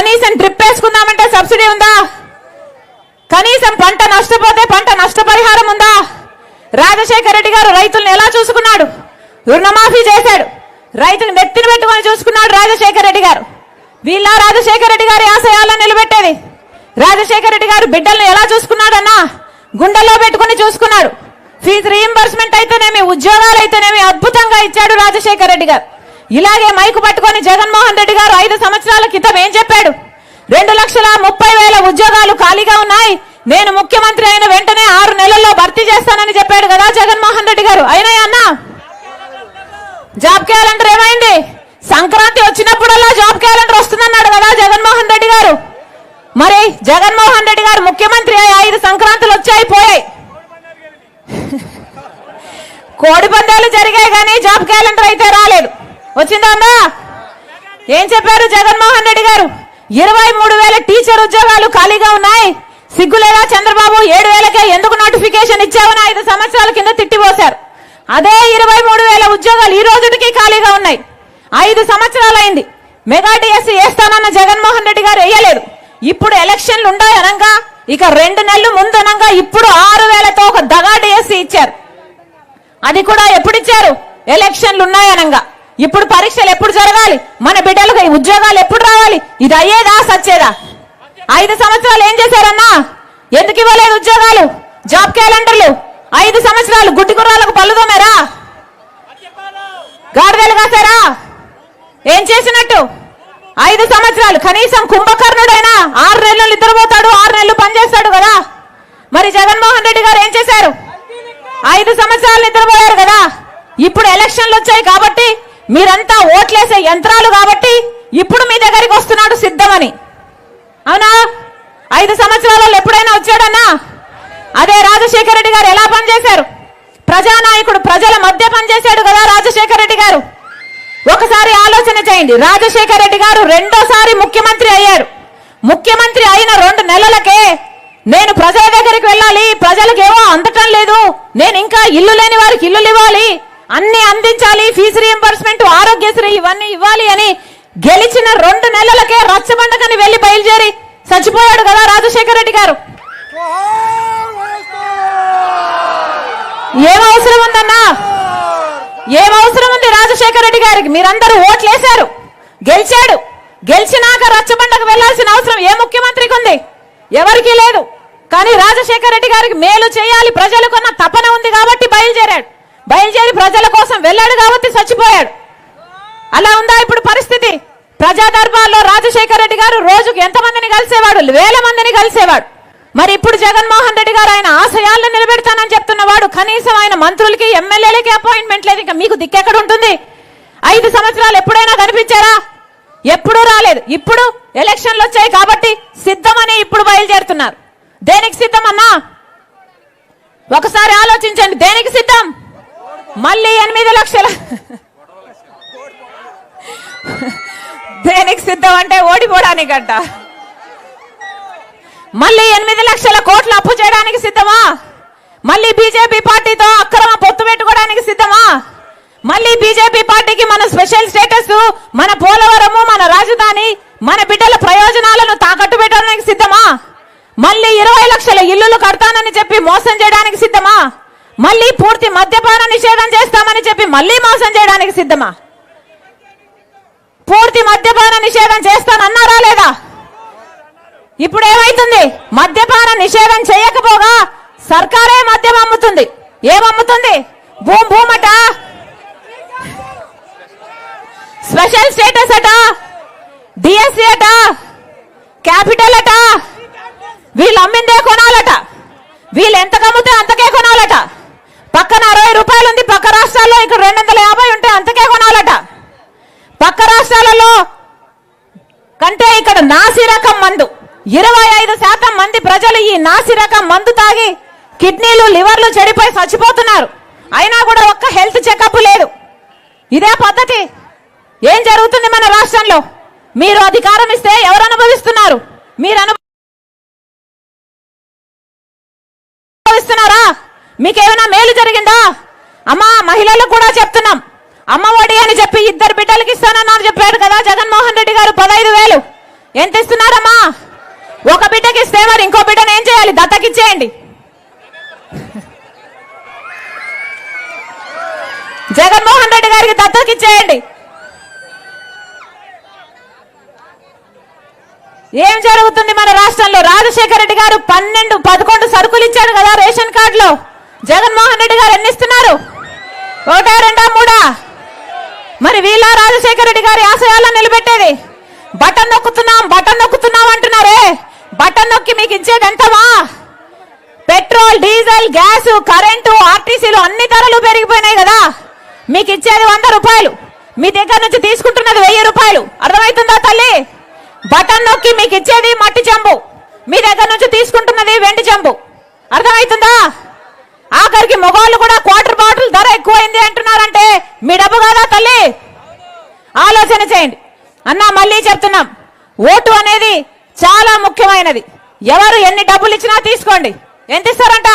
కనీసం drip వేసుకుందామంటే subsidy ఉందా? కనీసం పంట నష్టపోతే పంట నష్టపరిహారం ఉందా? రాజశేఖర రెడ్డి గారు రైతుల్ని ఎలా చూసుకున్నాడు? రుణమాఫీ చేశాడు. రైతుని నెత్తిన పెట్టుకొని చూసుకున్నాడు రాజశేఖర రెడ్డి గారు. వీళ్ళ రాజశేఖర రెడ్డి గారి ఆశయాలను నిలబెట్టేది. రాజశేఖర రెడ్డి గారు బిడ్డల్ని ఎలా చూసుకున్నాడన్నా? గుండెల్లో పెట్టుకుని చూసుకున్నాడు ఫీజు రీఎంబర్స్మెంట్ అయితేనేమి ఉద్యోగాలు అయితేనేమి అద్భుతంగా ఇచ్చాడు రాజశేఖర రెడ్డి గారు. ఇలాగే మైకు పట్టుకొని జగన్మోహన్ రెడ్డి గారు ఐదు సంవత్సరాల క్రితం ఏం చెప్పాడు? రెండు లక్షల ముప్పై వేల ఉద్యోగాలు ఖాళీగా ఉన్నాయి. నేను ముఖ్యమంత్రి అయిన వెంటనే ఆరు నెలల్లో భర్తీ చేస్తానని చెప్పాడు కదా జగన్మోహన్ రెడ్డి గారు. అయినాయి అన్నా? జాబ్ క్యాలెండర్ ఏమైంది? సంక్రాంతి వచ్చినప్పుడల్లా జాబ్ క్యాలెండర్ వస్తుందన్నాడు కదా జగన్మోహన్ రెడ్డి గారు. మరి జగన్మోహన్ రెడ్డి గారు ముఖ్యమంత్రి అయ్యి ఐదు సంక్రాంతులు వచ్చాయి పోయాయి. కోడి పందాలు జరిగాయి కానీ జాబ్ క్యాలెండర్ అయితే రాలేదు. వచ్చిందా అన్నా? ఏం చెప్పారు జగన్మోహన్ రెడ్డి గారు? ఇరవై మూడు వేల టీచర్ ఉద్యోగాలు ఖాళీగా ఉన్నాయి. సిగ్గులేదా చంద్రబాబు? ఏడు వేలకే ఎందుకు నోటిఫికేషన్ ఇచ్చావని ఐదు సంవత్సరాల కింద తిట్టిపోశారు. అదే ఇరవై మూడు వేల ఉద్యోగాలు ఈ రోజుకి ఖాళీగా ఉన్నాయి. ఐదు సంవత్సరాలైంది. మెగా డిఎస్సీ వేస్తానన్న జగన్మోహన్ రెడ్డి గారు వేయలేదు? ఇప్పుడు ఎలక్షన్లు ఉన్నాయనంగా ఇక రెండు నెలలు ముందనంగా ఇప్పుడు ఆరు వేలతో ఒక దగా డిఎస్సీ ఇచ్చారు. అది కూడా ఎప్పుడు ఇచ్చారు? ఎలక్షన్లు ఉన్నాయనంగా ఇప్పుడు పరీక్షలు ఎప్పుడు జరగాలి? మన బిడ్డలకు ఉద్యోగాలు ఎప్పుడు రావాలి? ఇది అయ్యేదా సచ్చేదా? ఐదు సంవత్సరాలు ఏం చేశారన్నా? ఎందుకు ఇవ్వలేదు ఉద్యోగాలు? జాబ్ క్యాలెండర్లు? ఐదు సంవత్సరాలు గుడ్డి గుర్రాలకు పళ్ళుదోమారా గాడిదలు కాసారా? ఏం చేసినట్టు? ఐదు సంవత్సరాలు కనీసం కుంభకర్ణుడైనా ఆరు నెలలు నిద్రపోతాడు ఆరు నెలలు పనిచేస్తాడు కదా? మరి జగన్మోహన్ రెడ్డి గారు ఏం చేశారు? ఐదు సంవత్సరాలు నిద్రపోయారు కదా? ఇప్పుడు ఎలక్షన్లు వచ్చాయి కాబట్టి మీరంతా ఓట్లేసే యంత్రాలు కాబట్టి ఇప్పుడు మీ దగ్గరికి వస్తున్నాడు సిద్ధమని. అవునా? ఐదు సంవత్సరాలలో ఎప్పుడైనా వచ్చాడన్నా? అదే రాజశేఖర రెడ్డి గారు ఎలా పనిచేశారు? ప్రజానాయకుడు ప్రజల మధ్య పనిచేశాడు కదా రాజశేఖర రెడ్డి గారు. ఒకసారి ఆలోచన చేయండి. రాజశేఖర రెడ్డి గారు రెండోసారి ముఖ్యమంత్రి అయ్యారు. ముఖ్యమంత్రి అయిన రెండు నెలలకే నేను ప్రజల దగ్గరికి వెళ్ళాలి. ప్రజలకు ఏమో అందటం లేదు. నేను ఇంకా ఇల్లు లేని వారికి ఇల్లులు ఇవ్వాలి. అన్ని అందించాలి ఫీజు రియంబర్స్మెంట్ ఆరోగ్యశ్రీ ఇవన్నీ ఇవ్వాలి అని గెలిచిన రెండు నెలలకే రచ్చబండకని వెళ్ళి బయలుదేరి చచ్చిపోయాడు కదా రాజశేఖర రెడ్డి గారు. ఏం అవసరం ఉందన్నా? ఏం అవసరం ఉంది రాజశేఖర రెడ్డి గారికి? మీరందరూ ఓట్లేశారు. గెలిచాడు. గెలిచినాక రచ్చబండకు వెళ్ళాల్సిన అవసరం ఏ ముఖ్యమంత్రికి ఉంది? ఎవరికీ లేదు. కానీ రాజశేఖర రెడ్డి గారికి మేలు చేయాలి. ప్రజలకున్న తపన ఉంది కాబట్టి బయలుదేరాడు. బయలుదేరి ప్రజల కోసం వెళ్ళాడు కాబట్టి చచ్చిపోయాడు. అలా ఉందా ఇప్పుడు పరిస్థితి? ప్రజా దర్బార్లో రాజశేఖర రెడ్డి గారు రోజుకు ఎంతమందిని కలిసేవాడు? వేల మందిని కలిసేవాడు. మరి ఇప్పుడు జగన్మోహన్ రెడ్డి గారు ఆయన ఆశయాలను నిలబెడతానని చెప్తున్నవాడు. కనీసం ఆయన మంత్రులకి ఎమ్మెల్యేలకి అపాయింట్మెంట్ లేదు. ఇంకా మీకు దిక్కెక్కడ ఉంటుంది? ఐదు సంవత్సరాలు ఎప్పుడైనా కనిపించారా? ఎప్పుడూ రాలేదు. ఇప్పుడు ఎలక్షన్లు వచ్చాయి కాబట్టి సిద్ధమని ఇప్పుడు బయలుదేరుతున్నారు. దేనికి సిద్ధం అన్నా ఒకసారి ఆలోచించండి. దేనికి సిద్ధం? మళ్ళీ ఎనిమిది లక్షల. దేనికి సిద్ధం అంటే ఓడిపోవడానికంట మళ్ళీ ఎనిమిది లక్షల కోట్లు అప్పు చేయడానికి సిద్ధమా? మళ్ళీ బీజేపీ పార్టీతో అక్రమ పొత్తు పెట్టుకోవడానికి సిద్ధమా? మళ్ళీ బీజేపీ పార్టీకి మన స్పెషల్ స్టేటస్ మన పోలవరము మన రాజధాని మన బిడ్డల ప్రయోజనాలను తాకట్టు పెట్టడానికి సిద్ధమా? మళ్ళీ ఇరవై లక్షల ఇల్లులు కడతానని చెప్పి మోసం చేయడానికి సిద్ధమా? మళ్ళీ పూర్తి మద్యపాన నిషేధం చేస్తామని చెప్పి మళ్ళీ మోసం చేయడానికి సిద్ధమా? పూర్తి మద్యపాన నిషేధం చేస్తానన్నారా లేదా? ఇప్పుడు ఏమైతుంది? మద్యపాన నిషేధం చేయకపోగా సర్కారే మద్యం అమ్ముతుంది. ఏమమ్ముతుంది? భూమ్ భూమట. స్పెషల్ స్టేటస్ అట. డిఎస్సి అట. క్యాపిటల్ అట. వీళ్ళు అమ్మిందే కొనాలట. వీళ్ళు ఎంత కమ్ముతే అంత కొనాలట పక్కన అరవై రూపాయలు ఉంది పక్క రాష్ట్రాల్లో ఇక్కడ రెండు వందల యాభై ఉంటే అంతకే కొనాలట. పక్క రాష్ట్రాలలో కంటే ఇక్కడ నాసి రకం మందు ఇరవై ఐదు శాతం మంది ప్రజలు ఈ నాసి రకం మందు తాగి కిడ్నీలు లివర్లు చెడిపోయి చచ్చిపోతున్నారు. అయినా కూడా ఒక్క హెల్త్ చెకప్ లేదు. ఇదే పద్ధతి ఏం జరుగుతుంది మన రాష్ట్రంలో? మీరు అధికారం ఇస్తే ఎవరు అనుభవిస్తున్నారు? మీరు అనుభవిస్తున్నారా? మీకేమైనా మేలు జరిగిందా? అమ్మా మహిళలకు కూడా చెప్తున్నాం. అమ్మఒడి అని చెప్పి ఇద్దరు బిడ్డలకి ఇస్తానన్నారు చెప్పాడు కదా జగన్మోహన్ రెడ్డి గారు పదహైదు వేలు. ఎంత ఇస్తున్నారమ్మా? ఒక బిడ్డకి ఇస్తే మరి ఇంకో బిడ్డను ఏం చేయాలి? దత్తకిచ్చేయండి. జగన్మోహన్ రెడ్డి గారికి దత్తకిచ్చేయండి. ఏం జరుగుతుంది మన రాష్ట్రంలో? రాజశేఖర రెడ్డి గారు పన్నెండు పదకొండు సరుకులు ఇచ్చాడు కదా రేషన్ కార్డులో. జగన్మోహన్ రెడ్డి గారు ఎన్ని ఇస్తున్నారు? ఒకటా రెండా మూడా? మరి వీళ్ళ రాజశేఖర రెడ్డి గారి ఆశయాలను నిలబెట్టేది? బటన్ నొక్కుతున్నాం బటన్ నొక్కుతున్నాం అంటున్నారే? బటన్ నొక్కి మీకు ఇచ్చేది ఎంతమా? పెట్రోల్ డీజిల్ గ్యాస్ కరెంటు ఆర్టీసీలు అన్ని ధరలు పెరిగిపోయినాయి కదా. మీకు ఇచ్చేది వంద రూపాయలు. మీ దగ్గర నుంచి తీసుకుంటున్నది వెయ్యి రూపాయలు. అర్థమవుతుందా తల్లి? బటన్ నొక్కి మీకు ఇచ్చేది మట్టి చెంబు. మీ దగ్గర నుంచి తీసుకుంటున్నది వెండి చెంబు. అర్థమవుతుందా? ఆఖరికి మొగాళ్ళు కూడా క్వార్టర్ బాటిల్ ధర ఎక్కువైంది అంటున్నారంటే మీ డబ్బు కాదా తల్లి? ఆలోచన చేయండి. అన్నా మళ్ళీ చెప్తున్నాం. ఓటు అనేది చాలా ముఖ్యమైనది. ఎవరు ఎన్ని డబ్బులు ఇచ్చినా తీసుకోండి. ఎంత ఇస్తారంట?